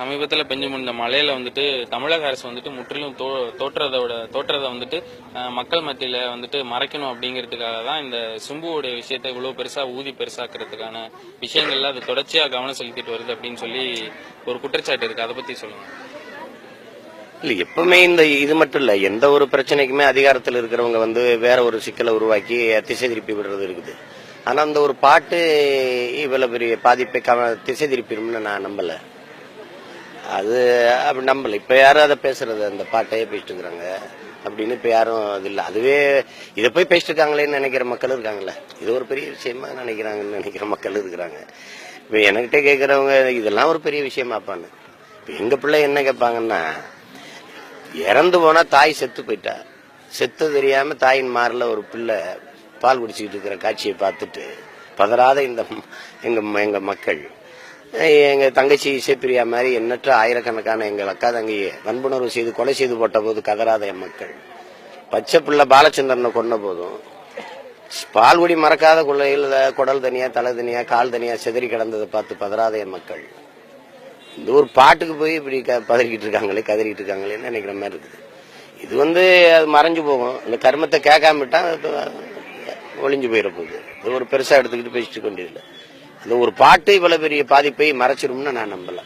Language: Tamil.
சமீபத்தில் பெஞ்சு முடிந்த மலையில் வந்துட்டு தமிழக அரசு வந்துட்டு முற்றிலும் தோ தோற்றதோட தோற்றதை வந்துட்டு மக்கள் மத்தியில் வந்துட்டு மறைக்கணும் அப்படிங்கிறதுக்காக தான் இந்த சிம்புவோடைய விஷயத்தை இவ்வளோ பெருசாக ஊதி பெருசாக்குறதுக்கான விஷயங்கள்ல அது தொடர்ச்சியாக கவனம் செலுத்திட்டு வருது அப்படின்னு சொல்லி ஒரு குற்றச்சாட்டு இருக்கு. அதை பற்றி சொல்லுங்க. இல்லை எப்பவுமே இந்த இது மட்டும் இல்லை. எந்த ஒரு பிரச்சனைக்குமே அதிகாரத்தில் இருக்கிறவங்க வந்து வேற ஒரு சிக்கலை உருவாக்கி திசை திருப்பி விடுறது இருக்குது. ஆனால் அந்த ஒரு பாட்டு இவ்வளோ பெரிய பாதிப்பை கவ- திசை திருப்பிடும்னு நான் நம்பலை. அது அப்படி நம்பலை இப்போ யாரும் அதை பேசுறது அந்த பாட்டையே பேசிட்டு இருக்கிறாங்க அப்படின்னு இப்போ யாரும் அது இல்லை. அதுவே இதை போய் பேசிட்டு இருக்காங்களேன்னு நினைக்கிற மக்கள் இருக்காங்கல்ல. இது ஒரு பெரிய விஷயமா நினைக்கிறாங்கன்னு நினைக்கிற மக்கள் இருக்கிறாங்க. இப்போ என்கிட்ட கேட்குறவங்க இதெல்லாம் ஒரு பெரிய விஷயமாப்பான்னு இப்போ எங்கள் பிள்ளை என்ன கேட்பாங்கன்னா இறந்து போனால் தாய் செத்து போயிட்டா. செத்து தெரியாமல் தாயின் மாரில் ஒரு பிள்ளை பால் குடிச்சிக்கிட்டு இருக்கிற காட்சியை பார்த்துட்டு பதறாத இந்த எங்கள் எங்கள் ம- மக்கள் எங்கள் எங்க தங்கச்சி இசைப்பிரியா மாதிரி எண்ணற்ற ஆயிரக்கணக்கான எங்கள் அக்கா தங்கையை வன்புணர்வு செய்து கொலை செய்து போட்ட போது கதராத என் மக்கள். பச்சை பிள்ளை பாலச்சந்திரனை கொன்ன போதும். பால்குடி மறக்காத கொள்ளையில் குடல் தனியா தலை தனியா கால் தனியா சிதறி கிடந்ததை பார்த்து பதறாத என் மக்கள். இந்த ஒரு பாட்டுக்கு போய் இப்படி க- பதறிக்கிட்டு இருக்காங்களே கதறிக்கிட்டு இருக்காங்களேன்னு நினைக்கிற மாதிரி இருக்குது. இது வந்து அது மறைஞ்சு போகும். இந்த கர்மத்தை கேட்காம விட்டால் ஒளிஞ்சு போயிட போகுது. இது ஒரு பெருசா எடுத்துக்கிட்டு பேசிட்டு கொண்டிருக்கல அந்த ஒரு பாட்டு இவ்வளவு பெரிய பாதிப்பை மறைச்சிரும்னு நான் நம்பல.